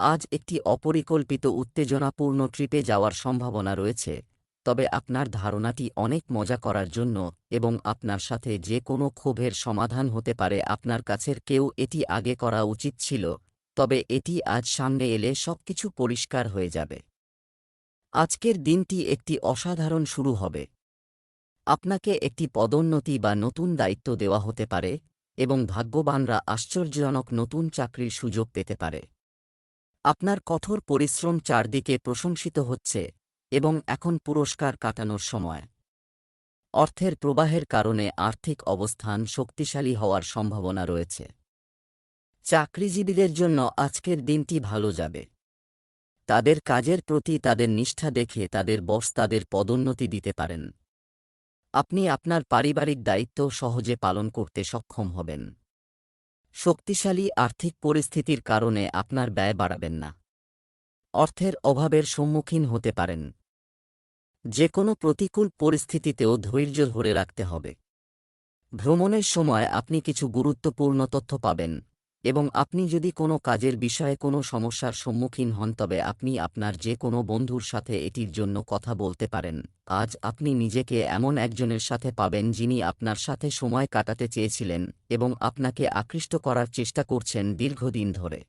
আজ একটি অপরিকল্পিত উত্তেজনাপূর্ণ ট্রিপে যাওয়ার সম্ভাবনা রয়েছে, তবে আপনার ধারণাটি অনেক মজা করার জন্য এবং আপনার সাথে যে কোনো ক্ষোভের সমাধান হতে পারে আপনার কাছের কেউ এটি আগে করা উচিত ছিল, তবে এটি আজ সামনে এলে সবকিছু পরিষ্কার হয়ে যাবে। আজকের দিনটি একটি অসাধারণ শুরু হবে। আপনাকে একটি পদোন্নতি বা নতুন দায়িত্ব দেওয়া হতে পারে এবং ভাগ্যবানরা আশ্চর্যজনক নতুন চাকরির সুযোগ পেতে পারে। আপনার কঠোর পরিশ্রম চারদিকে প্রশংসিত হচ্ছে এবং এখন পুরস্কার কাটানোর সময়। অর্থের প্রবাহের কারণে আর্থিক অবস্থান শক্তিশালী হওয়ার সম্ভাবনা রয়েছে। চাকরিজীবীদের জন্য আজকের দিনটি ভালো যাবে। তাদের কাজের প্রতি তাদের নিষ্ঠা দেখে তাদের বস তাদের পদোন্নতি দিতে পারেন। আপনি আপনার পারিবারিক দায়িত্ব সহজে পালন করতে সক্ষম হবেন। শক্তিশালী আর্থিক পরিস্থিতির কারণে আপনার ব্যয় বাড়াবেন না। অর্থের অভাবের সম্মুখীন হতে পারেন। যে কোনো প্রতিকূল পরিস্থিতিতেও ধৈর্য ধরে রাখতে হবে। ভ্রমণের সময় আপনি কিছু গুরুত্বপূর্ণ তথ্য পাবেন। এবং আপনি যদি কোনো কাজের বিষয়ে কোনো সমস্যার সম্মুখীন হন, তবে আপনি আপনার যে কোনো বন্ধুর সাথে এটির জন্য কথা বলতে পারেন। আজ আপনি নিজেকে এমন একজনের সাথে পাবেন, যিনি আপনার সাথে সময় কাটাতে চেয়েছিলেন এবং আপনাকে আকৃষ্ট করার চেষ্টা করছেন দীর্ঘদিন ধরে।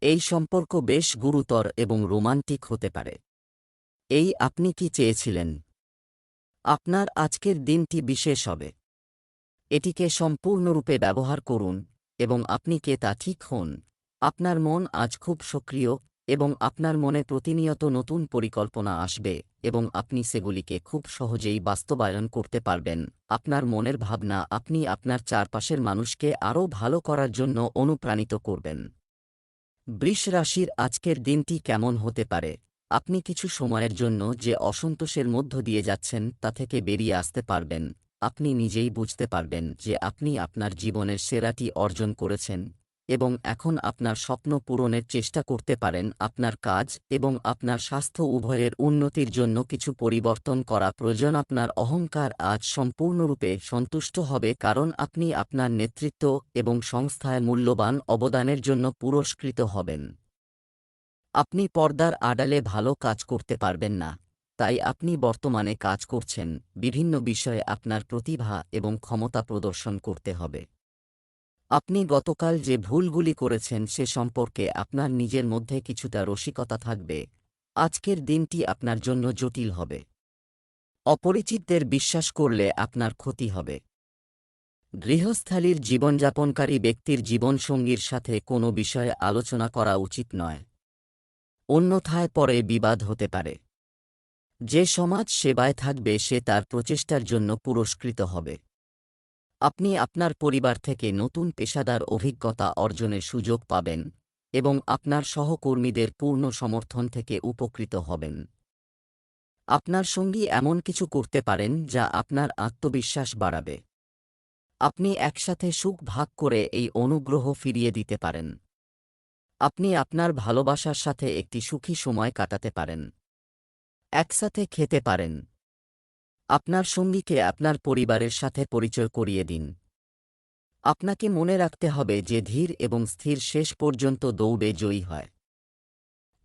এই সম্পর্ক বেশ গুরুতর এবং রোমান্টিক হতে পারে। এই আপনি কি চেয়েছিলেন? আপনার আজকের দিনটি বিশেষ হবে। এটিকে সম্পূর্ণরূপে ব্যবহার করুন। এবং আপনি কে তা ঠিক হন। আপনার মন আজ খুব সক্রিয় এবং আপনার মনে প্রতিনিয়ত নতুন পরিকল্পনা আসবে এবং আপনি সেগুলিকে খুব সহজেই বাস্তবায়ন করতে পারবেন। আপনার মনের ভাবনা আপনি আপনার চারপাশের মানুষকে আরও ভালো করার জন্য অনুপ্রাণিত করবেন। বৃষ রাশির আজকের দিনটি কেমন হতে পারে? আপনি কিছু সময়ের জন্য যে অসন্তোষের মধ্য দিয়ে যাচ্ছেন তা থেকে বেরিয়ে আসতে পারবেন। আপনি নিজেই বুঝতে পারবেন যে আপনি আপনার জীবনের সেরাটি অর্জন করেছেন এবং এখন আপনার স্বপ্ন পূরণের চেষ্টা করতে পারেন আপনার কাজ এবং আপনার স্বাস্থ্য উভয়ের উন্নতির জন্য কিছু পরিবর্তন করা প্রয়োজন। আপনার অহংকার আজ সম্পূর্ণরূপে সন্তুষ্ট হবে কারণ আপনি আপনার নেতৃত্ব এবং সংস্থায় মূল্যবান অবদানের জন্য পুরস্কৃত হবেন। আপনি পর্দার আড়ালে ভালো কাজ করতে পারবেন না। তাই আপনি বর্তমানে কাজ করছেন, বিভিন্ন বিষয়ে আপনার প্রতিভা এবং ক্ষমতা প্রদর্শন করতে হবে। আপনি গতকাল যে ভুলগুলি করেছেন সে সম্পর্কে আপনার নিজের মধ্যে কিছুটা রসিকতা থাকবে, আজকের দিনটি আপনার জন্য জটিল হবে। অপরিচিতদের বিশ্বাস করলে আপনার ক্ষতি হবে। গৃহস্থালীর জীবনযাপনকারী ব্যক্তির জীবনসঙ্গীর সাথে কোনো বিষয়ে আলোচনা করা উচিত নয়। অন্যথায় পরে বিবাদ হতে পারে। যে সমাজ সেবায় থাকবে সে তার প্রচেষ্টার জন্য পুরস্কৃত হবে। আপনি আপনার পরিবার থেকে নতুন পেশাদার অভিজ্ঞতা অর্জনের সুযোগ পাবেন এবং আপনার সহকর্মীদের পূর্ণ সমর্থন থেকে উপকৃত হবেন। আপনার সঙ্গী এমন কিছু করতে পারেন যা আপনার আত্মবিশ্বাস বাড়াবে। আপনি একসাথে সুখ ভাগ করে এই অনুগ্রহ ফিরিয়ে দিতে পারেন। আপনি আপনার ভালোবাসার সাথে একটি সুখী সময় কাটাতে পারেন। একসাথে খেতে পারেন। আপনার সঙ্গীকে আপনার পরিবারের সাথে পরিচয় করিয়ে দিন। আপনাকে মনে রাখতে হবে যে ধীর এবং স্থির শেষ পর্যন্ত দৌড়ে জয়ী হয়।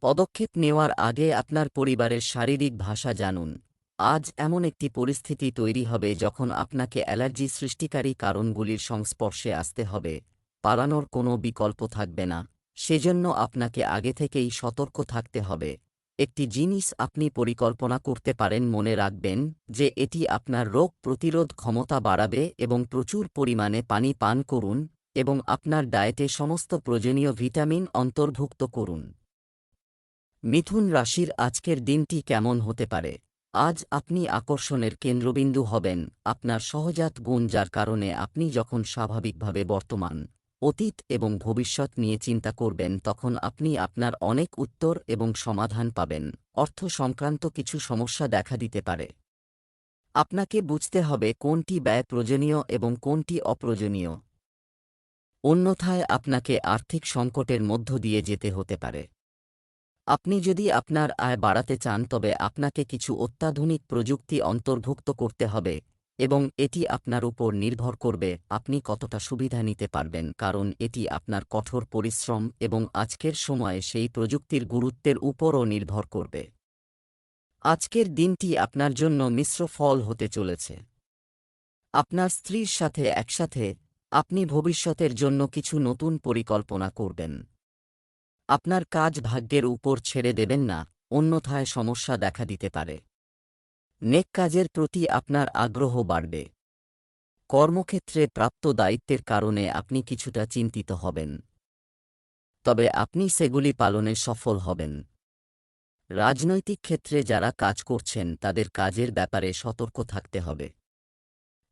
পদক্ষেপ নেওয়ার আগে আপনার পরিবারের শারীরিক ভাষা জানুন। আজ এমন একটি পরিস্থিতি তৈরি হবে যখন আপনাকে অ্যালার্জি সৃষ্টিকারী কারণগুলির সংস্পর্শে আসতে হবে। পালানোর কোনো বিকল্প থাকবে না। সেজন্য আপনাকে আগে থেকেই সতর্ক থাকতে হবে। একটি জিনিস আপনি পরিকল্পনা করতে পারেন মনে রাখবেন যে এটি আপনার রোগ প্রতিরোধ ক্ষমতা বাড়াবে এবং প্রচুর পরিমাণে পানি পান করুন এবং আপনার ডায়েটে সমস্ত প্রয়োজনীয় ভিটামিন অন্তর্ভুক্ত করুন। মিথুন রাশির আজকের দিনটি কেমন হতে পারে? আজ আপনি আকর্ষণের কেন্দ্রবিন্দু হবেন, আপনার সহজাত গুণ যার কারণে আপনি যখন স্বাভাবিকভাবে বর্তমান অতীত এবং ভবিষ্যৎ নিয়ে চিন্তা করবেন, তখন আপনি আপনার অনেক উত্তর এবং সমাধান পাবেন। অর্থ সংক্রান্ত কিছু সমস্যা দেখা দিতে পারে। আপনাকে বুঝতে হবে কোনটি ব্যয় প্রয়োজনীয় এবং কোনটি অপ্রয়োজনীয়। অন্যথায় আপনাকে আর্থিক সংকটের মধ্য দিয়ে যেতে হতে পারে। আপনি যদি আপনার আয় বাড়াতে চান, তবে আপনাকে কিছু অত্যাধুনিক প্রযুক্তি অন্তর্ভুক্ত করতে হবে। এবং এটি আপনার উপর নির্ভর করবে, আপনি কতটা সুবিধা নিতে পারবেন, কারণ এটি আপনার কঠোর পরিশ্রম এবং আজকের সময়ে সেই প্রযুক্তির গুরুত্বের উপরও নির্ভর করবে। আজকের দিনটি আপনার জন্য মিশ্র ফল হতে চলেছে। আপনার স্ত্রীর সাথে একসাথে আপনি ভবিষ্যতের জন্য কিছু নতুন পরিকল্পনা করবেন। আপনার কাজ ভাগ্যের উপর ছেড়ে দেবেন না, অন্যথায় সমস্যা দেখা দিতে পারে। নেক কাজের প্রতি আপনার আগ্রহ বাড়বে। কর্মক্ষেত্রে প্রাপ্ত দায়িত্বের কারণে আপনি কিছুটা চিন্তিত হবেন। তবে আপনি সেগুলি পালনে সফল হবেন। রাজনৈতিক ক্ষেত্রে যারা কাজ করছেন, তাদের কাজের ব্যাপারে সতর্ক থাকতে হবে।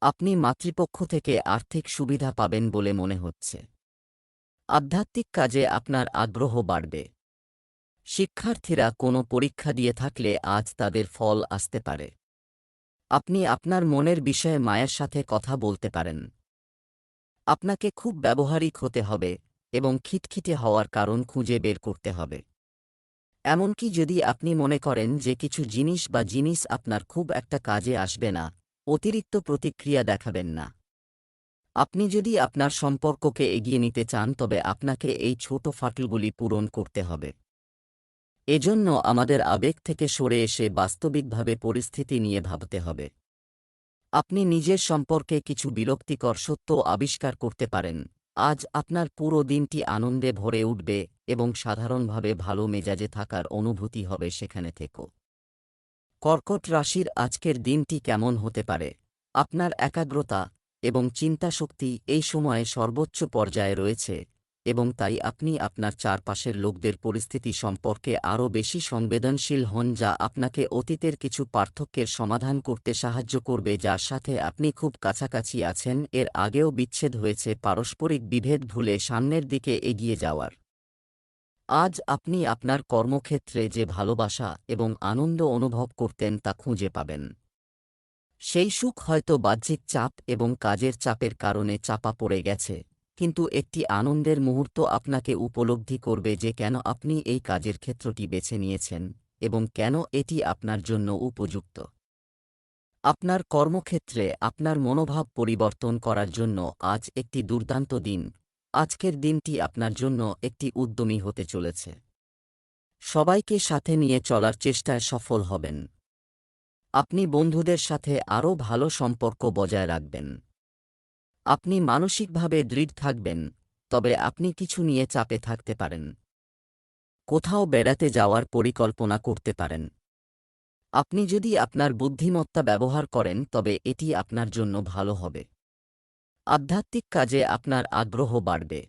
আপনি মাতৃপক্ষ থেকে আর্থিক সুবিধা পাবেন বলে মনে হচ্ছে। আধ্যাত্মিক কাজে আপনার আগ্রহ বাড়বে। শিক্ষার্থীরা কোনো পরীক্ষা দিয়ে থাকলে আজ তাদের ফল আসতে পারে। আপনি আপনার মনের বিষয়ে মায়ের সাথে কথা বলতে পারেন। আপনাকে খুব ব্যবহারিক হতে হবে এবং খিটখিটে হওয়ার কারণ খুঁজে বের করতে হবে। এমনকি যদি আপনি মনে করেন যে কিছু জিনিস বা জিনিস আপনার খুব একটা কাজে আসবে না, অতিরিক্ত প্রতিক্রিয়া দেখাবেন না। আপনি যদি আপনার সম্পর্ককে এগিয়ে নিতে চান, তবে আপনাকে এই ছোট ফাটলগুলি পূরণ করতে হবে। এজন্য আমাদের আবেগ থেকে সরে এসে বাস্তবিকভাবে পরিস্থিতি নিয়ে ভাবতে হবে। আপনি নিজের সম্পর্কে কিছু বিরক্তিকর সত্য আবিষ্কার করতে পারেন। আজ আপনার পুরো দিনটি আনন্দে ভরে উঠবে এবং সাধারণভাবে ভালো মেজাজে থাকার অনুভূতি হবে সেখানে থেকো। কর্কট রাশির আজকের দিনটি কেমন হতে পারে? আপনার একাগ্রতা এবং চিন্তাশক্তি এই সময়ে সর্বোচ্চ পর্যায়ে রয়েছে। এবং তাই আপনি আপনার চারপাশের লোকদের পরিস্থিতি সম্পর্কে আরও বেশি সংবেদনশীল হন যা আপনাকে অতীতের কিছু পার্থক্যের সমাধান করতে সাহায্য করবে, যার সাথে আপনি খুব কাছাকাছি আছেন। এর আগেও বিচ্ছেদ হয়েছে পারস্পরিক বিভেদ ভুলে সামনের দিকে এগিয়ে যাওয়ার। আজ আপনি আপনার কর্মক্ষেত্রে যে ভালোবাসা এবং আনন্দ অনুভব করতেন তা খুঁজে পাবেন। সেই সুখ হয়তো বাহ্যিক চাপ এবং কাজের চাপের কারণে চাপা পড়ে গেছে। কিন্তু একটি আনন্দের মুহূর্ত আপনাকে উপলব্ধি করবে যে কেন আপনি এই কাজের ক্ষেত্রটি বেছে নিয়েছেন এবং কেন এটি আপনার জন্য উপযুক্ত। আপনার কর্মক্ষেত্রে আপনার মনোভাব পরিবর্তন করার জন্য আজ একটি দুর্দান্ত দিন। আজকের দিনটি আপনার জন্য একটি উদ্যমী হতে চলেছে। সবাইকে সাথে নিয়ে চলার চেষ্টায় সফল হবেন। আপনি বন্ধুদের সাথে আরও ভালো সম্পর্ক বজায় রাখবেন। আপনি মানসিকভাবে দৃঢ় থাকবেন, তবে আপনি কিছু নিয়ে চাপে থাকতে পারেন। কোথাও বেড়াতে যাওয়ার পরিকল্পনা করতে পারেন। আপনি যদি আপনার বুদ্ধিমত্তা ব্যবহার করেন, তবে এটি আপনার জন্য ভালো হবে। আধ্যাত্মিক কাজে আপনার আগ্রহ বাড়বে।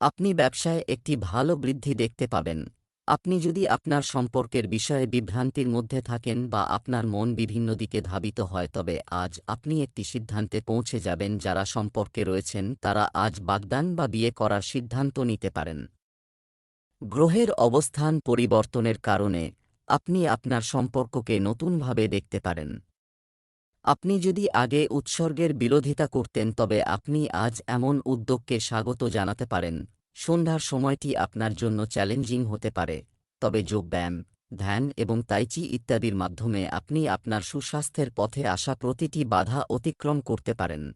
আপনি ব্যবসায় একটি ভালো বৃদ্ধি দেখতে পাবেন। আপনি যদি আপনার সম্পর্কের বিষয়ে বিভ্রান্তির মধ্যে থাকেন বা আপনার মন বিভিন্ন দিকে ধাবিত হয়, তবে আজ আপনি একটি সিদ্ধান্তে পৌঁছে যাবেন যারা সম্পর্কে রয়েছেন, তারা আজ বাগদান বা বিয়ে করার সিদ্ধান্ত নিতে পারেন। গ্রহের অবস্থান পরিবর্তনের কারণে আপনি আপনার সম্পর্ককে নতুনভাবে দেখতে পারেন। আপনি যদি আগে উৎসর্গের বিরোধিতা করতেন, তবে আপনি আজ এমন উদ্যোগকে স্বাগত জানাতে পারেন সন্ধ্যার সময়টি আপনার জন্য চ্যালেঞ্জিং হতে পারে, তবে যোগব্যায়াম, ধ্যান এবং তাইচি ইত্যাদির মাধ্যমে আপনি আপনার সুস্বাস্থ্যের পথে আসা প্রতিটি বাধা অতিক্রম করতে পারেন।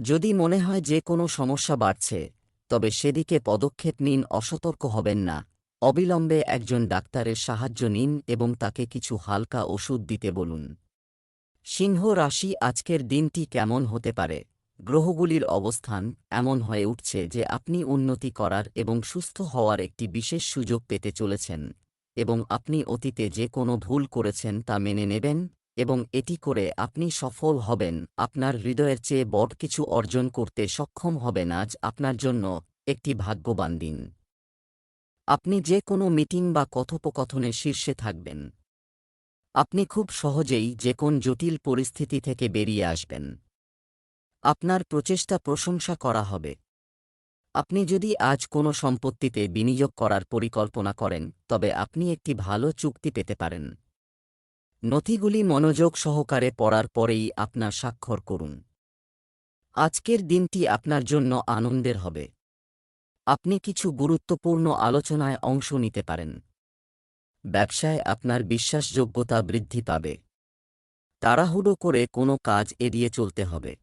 যদি মনে হয় যে কোনো সমস্যা বাড়ছে, তবে সেদিকে পদক্ষেপ নিন, অসতর্ক হবেন না। অবিলম্বে একজন ডাক্তারের সাহায্য নিন এবং তাকে কিছু হালকা ওষুধ দিতে বলুন। সিংহ রাশি আজকের দিনটি কেমন হতে পারে? গ্রহগুলির অবস্থান এমন হয়ে উঠছে যে আপনি উন্নতি করার এবং সুস্থ হওয়ার একটি বিশেষ সুযোগ পেতে চলেছেন এবং আপনি অতীতে যে কোনো ভুল করেছেন তা মেনে নেবেন এবং এটি করে আপনি সফল হবেন। আপনার হৃদয়ের চেয়ে বড় কিছু অর্জন করতে সক্ষম হবেন আজ আপনার জন্য একটি ভাগ্যবান দিন। আপনি যে কোনো মিটিং বা কথোপকথনে শীর্ষে থাকবেন। আপনি খুব সহজেই যে কোন জটিল পরিস্থিতি থেকে বেরিয়ে আসবেন। আপনার প্রচেষ্টা প্রশংসা করা হবে। আপনি যদি আজ কোনো সম্পত্তিতে বিনিয়োগ করার পরিকল্পনা করেন, তবে আপনি একটি ভালো চুক্তি পেতে পারেন। নথিগুলি মনোযোগ সহকারে পড়ার পরেই আপনার স্বাক্ষর করুন। আজকের দিনটি আপনার জন্য আনন্দের হবে। আপনি কিছু গুরুত্বপূর্ণ আলোচনায় অংশ নিতে পারেন। ব্যবসায় আপনার বিশ্বাসযোগ্যতা বৃদ্ধি পাবে। তাড়াহুড়ো করে কোনো কাজ এড়িয়ে চলতে হবে।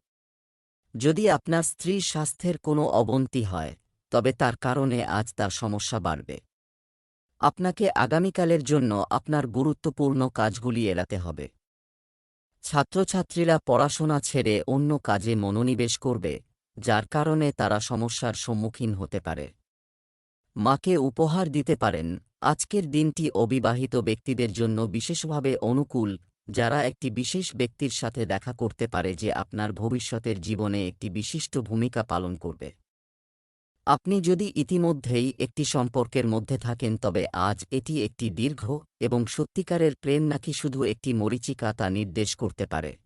যদি আপনার স্ত্রীর স্বাস্থ্যের কোনো অবনতি হয়, তবে তার কারণে আজ তার সমস্যা বাড়বে। আপনাকে আগামীকালের জন্য আপনার গুরুত্বপূর্ণ কাজগুলি এড়াতে হবে। ছাত্রছাত্রীরা পড়াশোনা ছেড়ে অন্য কাজে মনোনিবেশ করবে, যার কারণে তারা সমস্যার সম্মুখীন হতে পারে। মাকে উপহার দিতে পারেন। আজকের দিনটি অবিবাহিত ব্যক্তিদের জন্য বিশেষভাবে অনুকূল যারা একটি বিশেষ ব্যক্তির সাথে দেখা করতে পারে যে আপনার ভবিষ্যতের জীবনে একটি বিশিষ্ট ভূমিকা পালন করবে। আপনি যদি ইতিমধ্যেই একটি সম্পর্কের মধ্যে থাকেন, তবে আজ এটি একটি দীর্ঘ এবং সত্যিকারের প্রেম নাকি শুধু একটি মরিচিকা তা নির্দেশ করতে পারে।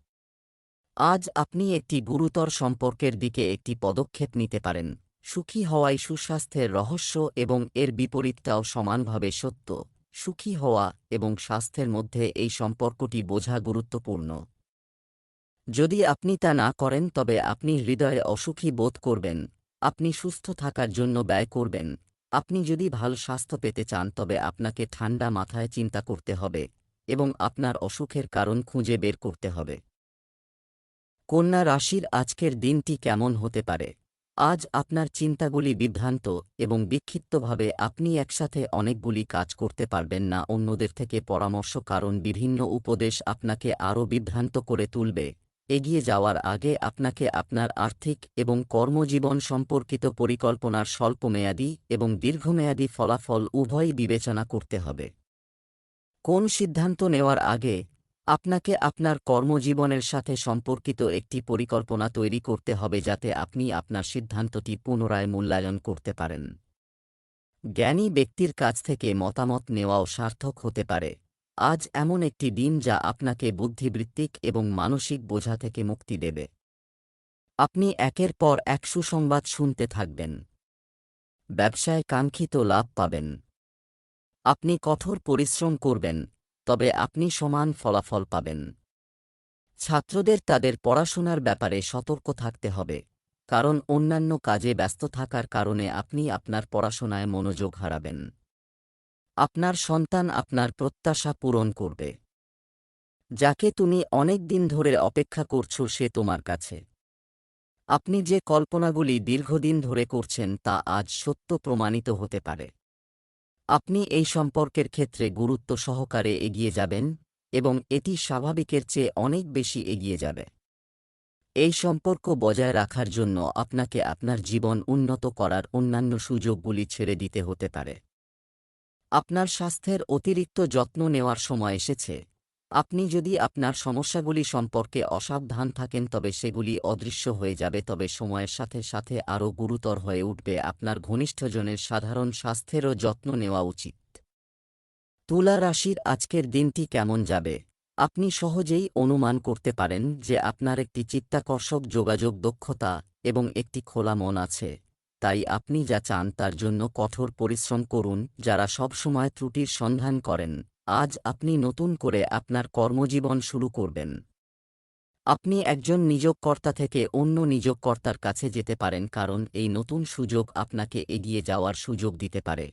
আজ আপনি একটি গুরুতর সম্পর্কের দিকে একটি পদক্ষেপ নিতে পারেন। সুখী হওয়াই সুস্বাস্থ্যের রহস্য এবং এর বিপরীতটাও সমানভাবে সত্য। সুখী হওয়া এবং স্বাস্থ্যের মধ্যে এই সম্পর্কটি বোঝা গুরুত্বপূর্ণ। যদি আপনি তা না করেন, তবে আপনি হৃদয়ে অসুখী বোধ করবেন, আপনি সুস্থ থাকার জন্য ব্যয় করবেন। আপনি যদি ভালো স্বাস্থ্য পেতে চান, তবে আপনাকে ঠান্ডা মাথায় চিন্তা করতে হবে এবং আপনার অসুখের কারণ খুঁজে বের করতে হবে। কন্যা রাশির আজকের দিনটি কেমন হতে পারে? আজ আপনার চিন্তাগুলি বিভ্রান্ত এবং বিক্ষিপ্তভাবে আপনি একসাথে অনেকগুলি কাজ করতে পারবেন না, অন্যদের থেকে পরামর্শ কারণ বিভিন্ন উপদেশ আপনাকে আরও বিভ্রান্ত করে তুলবে। এগিয়ে যাওয়ার আগে আপনাকে আপনার আর্থিক এবং কর্মজীবন সম্পর্কিত পরিকল্পনার স্বল্পমেয়াদী এবং দীর্ঘমেয়াদী ফলাফল উভয়ই বিবেচনা করতে হবে। কোন সিদ্ধান্ত নেওয়ার আগে আপনাকে আপনার কর্মজীবনের সাথে সম্পর্কিত একটি পরিকল্পনা তৈরি করতে হবে যাতে আপনি আপনার সিদ্ধান্তটি পুনরায় মূল্যায়ন করতে পারেন। জ্ঞানী ব্যক্তির কাছ থেকে মতামত নেওয়াও সার্থক হতে পারে। আজ এমন একটি দিন যা আপনাকে বুদ্ধিবৃত্তিক এবং মানসিক বোঝা থেকে মুক্তি দেবে। আপনি একের পর এক সুসংবাদ শুনতে থাকবেন। ব্যবসায় কাঙ্ক্ষিত লাভ পাবেন। আপনি কঠোর পরিশ্রম করবেন। তবে আপনি সমান ফলাফল পাবেন। ছাত্রদের তাদের পড়াশোনার ব্যাপারে সতর্ক থাকতে হবে, কারণ অন্যান্য কাজে ব্যস্ত থাকার কারণে আপনি আপনার পড়াশোনায় মনোযোগ হারাবেন। আপনার সন্তান আপনার প্রত্যাশা পূরণ করবে। যাকে তুমি অনেক দিন ধরে অপেক্ষা করছ সে তোমার কাছে। আপনি যে কল্পনাগুলি দীর্ঘদিন ধরে করছেন তা আজ সত্য প্রমাণিত হতে পারে। আপনি এই সম্পর্কের ক্ষেত্রে গুরুত্ব সহকারে এগিয়ে যাবেন এবং এটি স্বাভাবিকের চেয়ে অনেক বেশি এগিয়ে যাবে। এই সম্পর্ক বজায় রাখার জন্য আপনাকে আপনার জীবন উন্নত করার অন্যান্য সুযোগগুলি ছেড়ে দিতে হতে পারে। আপনার স্বাস্থ্যের অতিরিক্ত যত্ন নেওয়ার সময় এসেছে। আপনি যদি আপনার সমস্যাগুলি সম্পর্কে অসাবধান থাকেন, তবে সেগুলি অদৃশ্য হয়ে যাবে। তবে সময়ের সাথে সাথে আরও গুরুতর হয়ে উঠবে। আপনার ঘনিষ্ঠজনের সাধারণ স্বাস্থ্যেরও যত্ন নেওয়া উচিত। তুলা রাশির আজকের দিনটি কেমন যাবে? আপনি সহজেই অনুমান করতে পারেন যে আপনার একটি চিত্তাকর্ষক যোগাযোগ দক্ষতা এবং একটি খোলা মন আছে। তাই আপনি যা চান তার জন্য কঠোর পরিশ্রম করুন, যারা সবসময় ত্রুটির সন্ধান করেন। আজ আপনি নতুন করে আপনার কর্মজীবন শুরু করবেন। আপনি একজন নিযোগকর্তা থেকে অন্য নিযোগকর্তার কাছে যেতে পারেন কারণ এই নতুন সুযোগ আপনাকে এগিয়ে যাওয়ার সুযোগ দিতে পারে।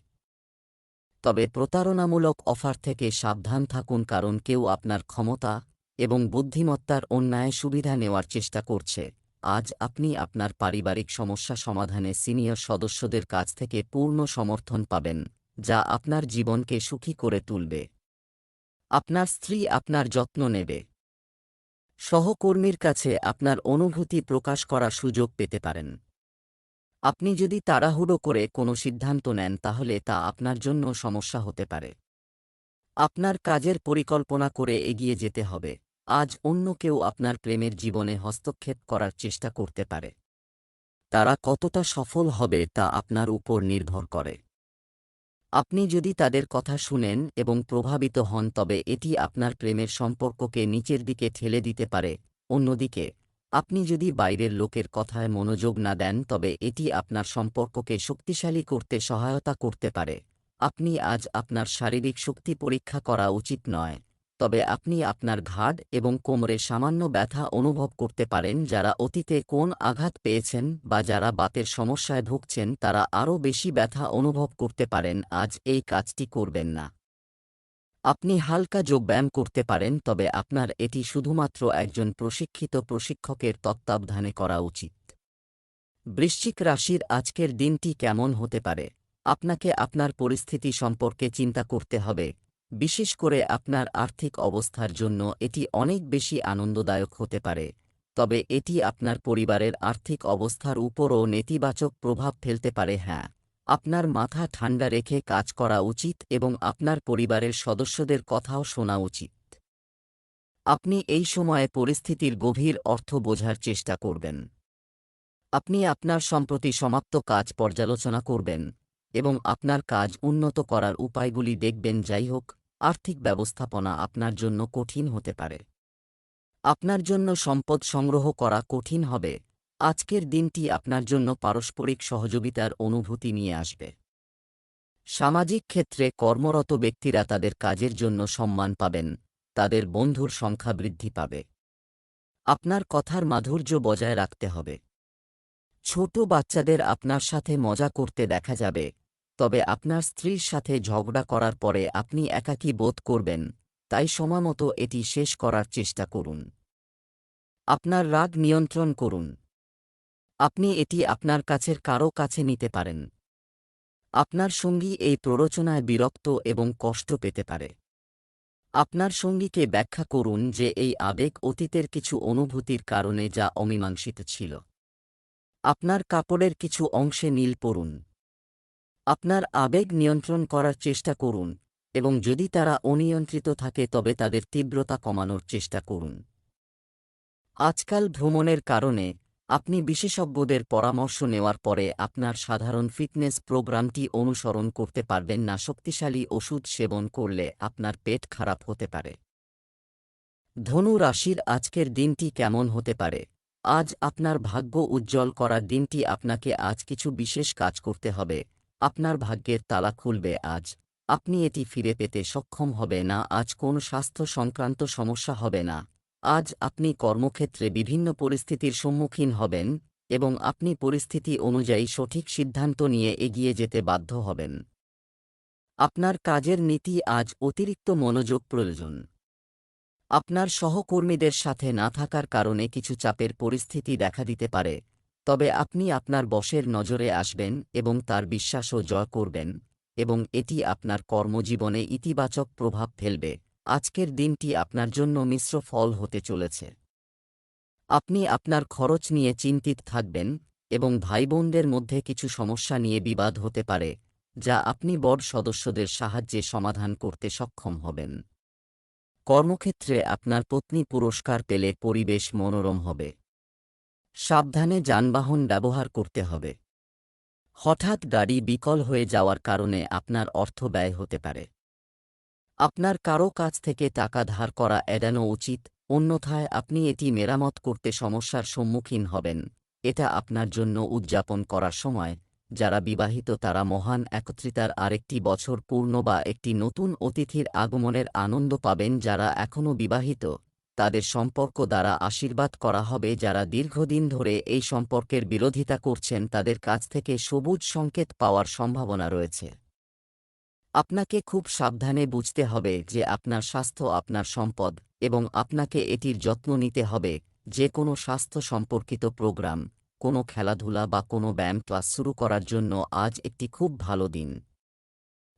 তবে প্রতারণামূলক অফার থেকে সাবধান থাকুন কারণ কেউ আপনার ক্ষমতা এবং বুদ্ধিমত্তার অন্যায় সুবিধা নেওয়ার চেষ্টা করছে। আজ আপনি আপনার পারিবারিক সমস্যা সমাধানে সিনিয়র সদস্যদের কাছ থেকে পূর্ণ সমর্থন পাবেন, যা আপনার জীবনকে সুখী করে তুলবে। আপনার স্ত্রী আপনার যত্ন নেবে। সহকর্মীর কাছে আপনার অনুভূতি প্রকাশ করার সুযোগ পেতে পারেন। আপনি যদি তাড়াহুড়ো করে কোনো সিদ্ধান্ত নেন, তাহলে তা আপনার জন্য সমস্যা হতে পারে। আপনার কাজের পরিকল্পনা করে এগিয়ে যেতে হবে। আজ অন্য কেউ আপনার প্রেমের জীবনে হস্তক্ষেপ করার চেষ্টা করতে পারে। তারা কতটা সফল হবে তা আপনার উপর নির্ভর করে। আপনি যদি তাদের কথা শুনেন এবং প্রভাবিত হন, তবে এটি আপনার প্রেমের সম্পর্ককে নিচের দিকে ঠেলে দিতে পারে। অন্যদিকে, আপনি যদি বাইরের লোকের কথায় মনোযোগ না দেন, তবে এটি আপনার সম্পর্ককে শক্তিশালী করতে সহায়তা করতে পারে। আপনি আজ আপনার শারীরিক শক্তি পরীক্ষা করা উচিত নয়। তবে আপনি আপনার ঘাড় এবং কোমরে সামান্য ব্যথা অনুভব করতে পারেন যারা অতীতে কোন আঘাত পেয়েছেন বা যারা বাতের সমস্যায় ভুগছেন তারা আরও বেশি ব্যথা অনুভব করতে পারেন। আজ এই কাজটি করবেন না। আপনি হালকা যোগব্যায়াম করতে পারেন, তবে আপনার এটি শুধুমাত্র একজন প্রশিক্ষিত প্রশিক্ষকের তত্ত্বাবধানে করা উচিত। বৃশ্চিক রাশির আজকের দিনটি কেমন হতে পারে? আপনাকে আপনার পরিস্থিতি সম্পর্কে চিন্তা করতে হবে। বিশেষ করে আপনার আর্থিক অবস্থার জন্য এটি অনেক বেশি আনন্দদায়ক হতে পারে। তবে এটি আপনার পরিবারের আর্থিক অবস্থার উপরও নেতিবাচক প্রভাব ফেলতে পারে হ্যাঁ। আপনার মাথা ঠান্ডা রেখে কাজ করা উচিত এবং আপনার পরিবারের সদস্যদের কথাও শোনা উচিত। আপনি এই সময়ে পরিস্থিতির গভীর অর্থ বোঝার চেষ্টা করবেন। আপনি আপনার সম্প্রতি সমাপ্ত কাজ পর্যালোচনা করবেন এবং আপনার কাজ উন্নত করার উপায়গুলি দেখবেন, যাই হোক। আর্থিক ব্যবস্থাপনা আপনার জন্য কঠিন হতে পারে। আপনার জন্য সম্পদ সংগ্রহ করা কঠিন হবে। আজকের দিনটি আপনার জন্য পারস্পরিক সহযোগিতার অনুভূতি নিয়ে আসবে। সামাজিক ক্ষেত্রে কর্মরত ব্যক্তিরা তাদের কাজের জন্য সম্মান পাবেন, তাদের বন্ধুর সংখ্যা বৃদ্ধি পাবে। আপনার কথার মাধুর্য বজায় রাখতে হবে। ছোট বাচ্চাদের আপনার সাথে মজা করতে দেখা যাবে তবে আপনার স্ত্রীর সাথে ঝগড়া করার পরে আপনি একাকী বোধ করবেন, তাই সময়মতো এটি শেষ করার চেষ্টা করুন। আপনার রাগ নিয়ন্ত্রণ করুন। আপনি এটি আপনার কাছের কারও কাছে নিতে পারেন। আপনার সঙ্গী এই প্ররোচনায় বিরক্ত এবং কষ্ট পেতে পারে। আপনার সঙ্গীকে ব্যাখ্যা করুন যে এই আবেগ অতীতের কিছু অনুভূতির কারণে যা অমীমাংসিত ছিল। আপনার কাপড়ের কিছু অংশে নীল পড়ুন। আপনার আবেগ নিয়ন্ত্রণ করার চেষ্টা করুন, এবং যদি তারা অনিয়ন্ত্রিত থাকে তবে তাদের তীব্রতা কমানোর চেষ্টা করুন। আজকাল ভ্রমণের কারণে আপনি বিশেষজ্ঞদের পরামর্শ নেওয়ার পরে আপনার সাধারণ ফিটনেস প্রোগ্রামটি অনুসরণ করতে পারবেন না, শক্তিশালী ওষুধ সেবন করলে আপনার পেট খারাপ হতে পারে। ধনু রাশির আজকের দিনটি কেমন হতে পারে? আজ আপনার ভাগ্য উজ্জ্বল করার দিনটি, আপনাকে আজ কিছু বিশেষ কাজ করতে হবে। আপনার ভাগ্যের তালা খুলবে আজ। আপনি এটি ফিরে পেতে সক্ষম হবে না, আজ কোন স্বাস্থ্য সংক্রান্ত সমস্যা হবে না। আজ আপনি কর্মক্ষেত্রে বিভিন্ন পরিস্থিতির সম্মুখীন হবেন এবং আপনি পরিস্থিতি অনুযায়ী সঠিক সিদ্ধান্ত নিয়ে এগিয়ে যেতে বাধ্য হবেন। আপনার কাজের নীতি আজ অতিরিক্ত মনোযোগ প্রয়োজন। আপনার সহকর্মীদের সাথে না থাকার কারণে কিছু চাপের পরিস্থিতি দেখা দিতে পারে। তবে আপনি আপনার বসের নজরে আসবেন এবং তার বিশ্বাসও জয় করবেন, এবং এটি আপনার কর্মজীবনে ইতিবাচক প্রভাব ফেলবে। আজকের দিনটি আপনার জন্য মিশ্র ফল হতে চলেছে। আপনি আপনার খরচ নিয়ে চিন্তিত থাকবেন এবং ভাইবোনদের মধ্যে কিছু সমস্যা নিয়ে বিবাদ হতে পারে, যা আপনি বড় সদস্যদের সাহায্যে সমাধান করতে সক্ষম হবেন। কর্মক্ষেত্রে আপনার পত্নী পুরস্কার পেলে পরিবেশ মনোরম হবে। সাবধানে যানবাহন ব্যবহার করতে হবে। হঠাৎ গাড়ি বিকল হয়ে যাওয়ার কারণে আপনার অর্থ ব্যয় হতে পারে। আপনার কারও কাছ থেকে টাকা ধার করা এড়ানো উচিত, অন্যথায় আপনি এটি মেরামত করতে সমস্যার সম্মুখীন হবেন। এটা আপনার জন্য উদযাপন করার সময়, যারা বিবাহিত তারা মহান একত্রিতার আরেকটি বছর পূর্ণ বা একটি নতুন অতিথির আগমনের আনন্দ পাবেন যারা এখনও বিবাহিত। তাদের সম্পর্ক দ্বারা আশীর্বাদ করা হবে যারা দীর্ঘদিন ধরে এই সম্পর্কের বিরোধিতা করছেন তাদের কাছ থেকে সবুজ সংকেত পাওয়ার সম্ভাবনা রয়েছে। আপনাকে খুব সাবধানে বুঝতে হবে যে আপনার স্বাস্থ্য আপনার সম্পদ এবং আপনাকে এটির যত্ন নিতে হবে। যে কোনো স্বাস্থ্য সম্পর্কিত প্রোগ্রাম, কোনো খেলাধুলা বা কোনো ব্যায়াম ক্লাস শুরু করার জন্য আজ একটি খুব ভালো দিন।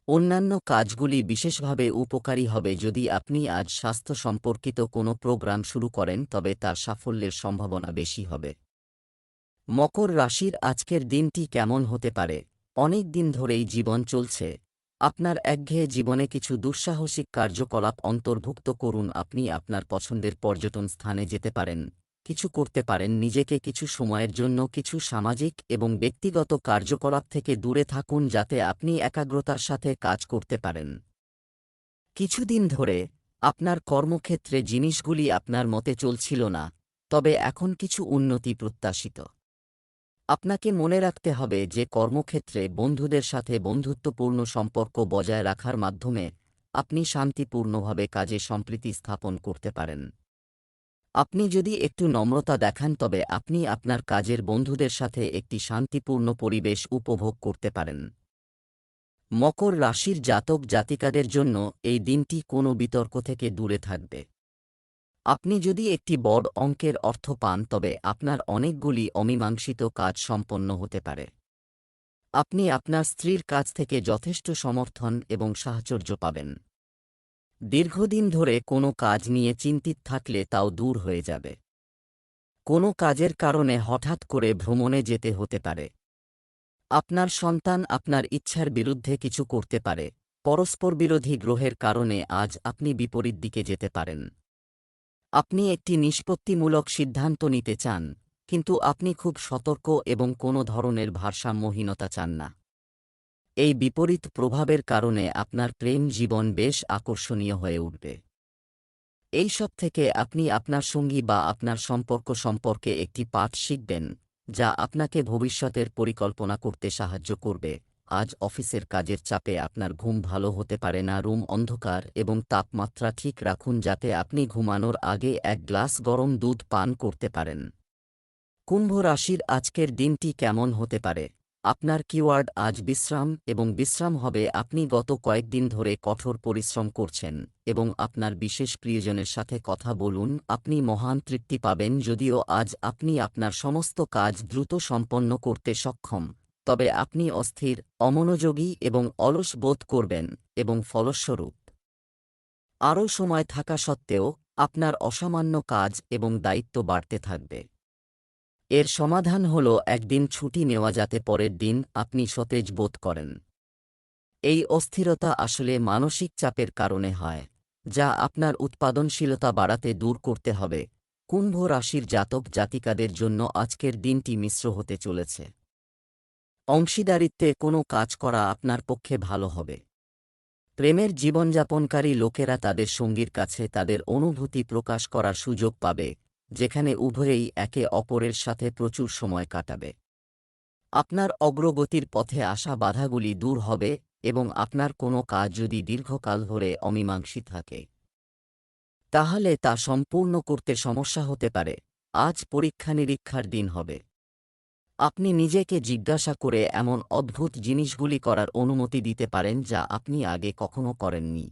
অন্যান্য কাজগুলি বিশেষভাবে উপকারী হবে যদি আপনি আজ স্বাস্থ্য সম্পর্কিত কোনো প্রোগ্রাম শুরু করেন, তবে তার সাফল্যের সম্ভাবনা বেশি হবে। মকর রাশির আজকের দিনটি কেমন হতে পারে? অনেক দিন ধরেই জীবন চলছে। আপনার একঘেয়ে জীবনে কিছু দুঃসাহসিক কার্যকলাপ অন্তর্ভুক্ত করুন। আপনি আপনার পছন্দের পর্যটন স্থানে যেতে পারেন। কিছু করতে পারেন। নিজেকে কিছু সময়ের জন্য কিছু সামাজিক এবং ব্যক্তিগত কার্যকলাপ থেকে দূরে থাকুন যাতে আপনি একাগ্রতার সাথে কাজ করতে পারেন। কিছুদিন ধরে আপনার কর্মক্ষেত্রে জিনিসগুলি আপনার মতে চলছিল না, তবে এখন কিছু উন্নতি প্রত্যাশিত। আপনাকে মনে রাখতে হবে যে কর্মক্ষেত্রে বন্ধুদের সাথে বন্ধুত্বপূর্ণ সম্পর্ক বজায় রাখার মাধ্যমে আপনি শান্তিপূর্ণভাবে কাজে সম্প্রীতি স্থাপন করতে পারেন। আপনি যদি একটু নম্রতা দেখান, তবে আপনি আপনার কাজের বন্ধুদের সাথে একটি শান্তিপূর্ণ পরিবেশ উপভোগ করতে পারেন। মকর রাশির জাতক জাতিকাদের জন্য এই দিনটি কোনো বিতর্ক থেকে দূরে থাকবে। আপনি যদি একটি বড় অঙ্কের অর্থ পান, তবে আপনার অনেকগুলি অমীমাংসিত কাজ সম্পন্ন হতে পারে। আপনি আপনার স্ত্রীর কাছ থেকে যথেষ্ট সমর্থন এবং সাহচর্য পাবেন। দীর্ঘদিন ধরে কোনো কাজ নিয়ে চিন্তিত থাকলে তাও দূর হয়ে যাবে। কোনো কাজের কারণে হঠাৎ করে ভ্রমণে যেতে হতে পারে। আপনার সন্তান আপনার ইচ্ছার বিরুদ্ধে কিছু করতে পারে। পরস্পর বিরোধী গ্রহের কারণে আজ আপনি বিপরীত দিকে যেতে পারেন। আপনি একটি নিষ্পত্তিমূলক সিদ্ধান্ত নিতে চান, কিন্তু আপনি খুব সতর্ক এবং কোনো ধরনের ভারসাম্যহীনতা চান না। এই বিপরীত প্রভাবের কারণে আপনার প্রেম জীবন বেশ আকর্ষণীয় হয়ে উঠবে। এই সব থেকে আপনি আপনার সঙ্গী বা আপনার সম্পর্ক সম্পর্কে একটি পাঠ শিখবেন, যা আপনাকে ভবিষ্যতের পরিকল্পনা করতে সাহায্য করবে। আজ অফিসের কাজের চাপে আপনার ঘুম ভালো হতে পারে না, রুম অন্ধকার এবং তাপমাত্রা ঠিক রাখুন যাতে আপনি ঘুমানোর আগে এক গ্লাস গরম দুধ পান করতে পারেন। কুম্ভ রাশির আজকের দিনটি কেমন হতে পারে? আপনার কিওয়ার্ড আজ বিশ্রাম এবং বিশ্রাম হবে আপনি গত কয়েকদিন ধরে কঠোর পরিশ্রম করছেন এবং আপনার বিশেষ প্রিয়জনের সাথে কথা বলুন, আপনি মহান তৃপ্তি পাবেন যদিও আজ আপনি আপনার সমস্ত কাজ দ্রুত সম্পন্ন করতে সক্ষম। তবে আপনি অস্থির, অমনোযোগী এবং অলস বোধ করবেন এবং ফলস্বরূপ। আরও সময় থাকা সত্ত্বেও, আপনার অসামান্য কাজ এবং দায়িত্ব বাড়তে থাকবে। এর সমাধান হল একদিন ছুটি নেওয়া যাতে পরের দিন আপনি সতেজ বোধ করেন। এই অস্থিরতা আসলে মানসিক চাপের কারণে হয়, যা আপনার উৎপাদনশীলতা বাড়াতে দূর করতে হবে। কুম্ভ রাশির জাতক জাতিকাদের জন্য আজকের দিনটি মিশ্র হতে চলেছে। অংশীদারিত্বে কোনো কাজ করা আপনার পক্ষে ভালো হবে। প্রেমের জীবনযাপনকারী লোকেরা তাদের সঙ্গীর কাছে তাদের অনুভূতি প্রকাশ করার সুযোগ পাবে। যেখানে উভয়েই একে অপরের সাথে প্রচুর সময় কাটাবে। আপনার অগ্রগতির পথে আসা বাধাগুলি দূর হবে এবং আপনার কোনো কাজ যদি দীর্ঘকাল ধরে অমীমাংসী থাকে। তাহলে তা সম্পূর্ণ করতে সমস্যা হতে পারে। আজ পরীক্ষা নিরীক্ষার দিন হবে। আপনি নিজেকে জিজ্ঞাসা করে এমন অদ্ভুত জিনিসগুলি করার অনুমতি দিতে পারেন যা আপনি আগে কখনো করেননি।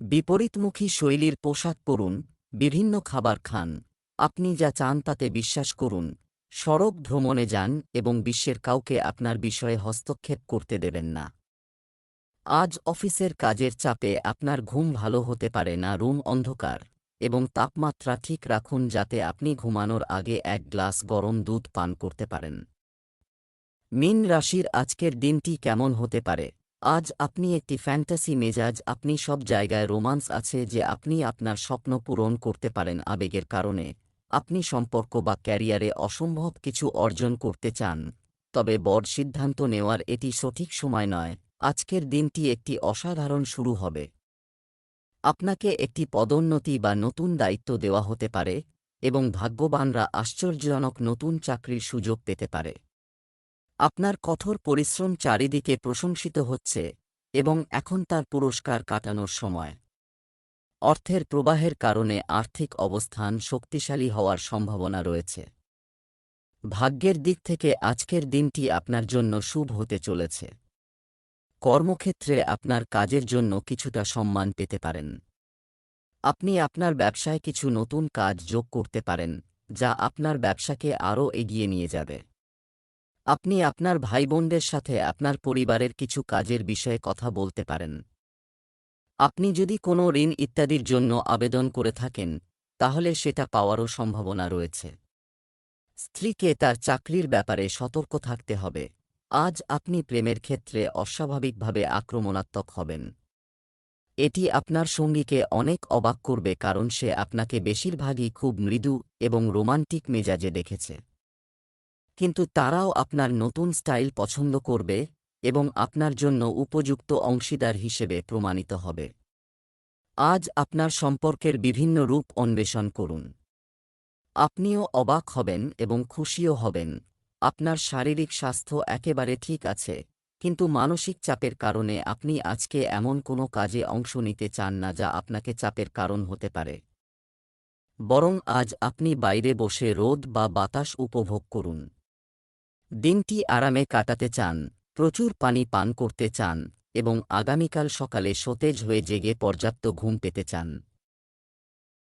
বিপরীতমুখী শৈলীর পোশাক পরুন বিভিন্ন খাবার খান। আপনি যা চান তাতে বিশ্বাস করুন। সড়ক ভ্রমণে যান এবং বিশ্বের কাউকে আপনার বিষয়ে হস্তক্ষেপ করতে দেবেন না। আজ অফিসের কাজের চাপে আপনার ঘুম ভালো হতে পারে না, রুম অন্ধকার এবং তাপমাত্রা ঠিক রাখুন যাতে আপনি ঘুমানোর আগে এক গ্লাস গরম দুধ পান করতে পারেন। মিন রাশির আজকের দিনটি কেমন হতে পারে? আজ আপনি একটি ফ্যান্টাসি মেজাজ, আপনি সব জায়গায় রোমান্স আছে যে আপনি আপনার স্বপ্ন পূরণ করতে পারেন আবেগের কারণে। আপনি সম্পর্ক বা ক্যারিয়ারে অসম্ভব কিছু অর্জন করতে চান। তবে বড় সিদ্ধান্ত নেওয়ার এটি সঠিক সময় নয়। আজকের দিনটি একটি অসাধারণ শুরু হবে। আপনাকে একটি পদোন্নতি বা নতুন দায়িত্ব দেওয়া হতে পারে এবং ভাগ্যবানরা আশ্চর্যজনক নতুন চাকরির সুযোগ পেতে পারে। আপনার কঠোর পরিশ্রম চারিদিকে প্রশংসিত হচ্ছে এবং এখন তার পুরস্কার কাটানোর সময়। অর্থের প্রবাহের কারণে আর্থিক অবস্থান শক্তিশালী হওয়ার সম্ভাবনা রয়েছে। ভাগ্যের দিক থেকে আজকের দিনটি আপনার জন্য শুভ হতে চলেছে। কর্মক্ষেত্রে আপনার কাজের জন্য কিছুটা সম্মান পেতে পারেন। আপনি আপনার ব্যবসায় কিছু নতুন কাজ যোগ করতে পারেন, যা আপনার ব্যবসাকে আরও এগিয়ে নিয়ে যাবে। আপনি আপনার ভাইবোনদের সাথে আপনার পরিবারের কিছু কাজের বিষয়ে কথা বলতে পারেন। আপনি যদি কোনো ঋণ ইত্যাদির জন্য আবেদন করে থাকেন, তাহলে সেটা পাওয়ারও সম্ভাবনা রয়েছে। স্ত্রীকে তার চাকরির ব্যাপারে সতর্ক থাকতে হবে। আজ আপনি প্রেমের ক্ষেত্রে অস্বাভাবিকভাবে আক্রমণাত্মক হবেন। এটি আপনার সঙ্গীকে অনেক অবাক করবে কারণ সে আপনাকে বেশিরভাগই খুব মৃদু এবং রোমান্টিক মেজাজে দেখেছে। কিন্তু তারাও আপনার নতুন স্টাইল পছন্দ করবে এবং আপনার জন্য উপযুক্ত অংশীদার হিসেবে প্রমাণিত হবে। আজ আপনার সম্পর্কের বিভিন্ন রূপ অন্বেষণ করুন। আপনিও অবাক হবেন এবং খুশিও হবেন। আপনার শারীরিক স্বাস্থ্য একেবারে ঠিক আছে, কিন্তু মানসিক চাপের কারণে আপনি আজকে এমন কোনো কাজে অংশ নিতে চান না যা আপনাকে চাপের কারণ হতে পারে। বরং আজ আপনি বাইরে বসে রোদ বা বাতাস উপভোগ করুন। দিনটি আরামে কাটাতে চান, প্রচুর পানি পান করতে চান এবং আগামীকাল সকালে সতেজ হয়ে জেগে পর্যাপ্ত ঘুম পেতে চান।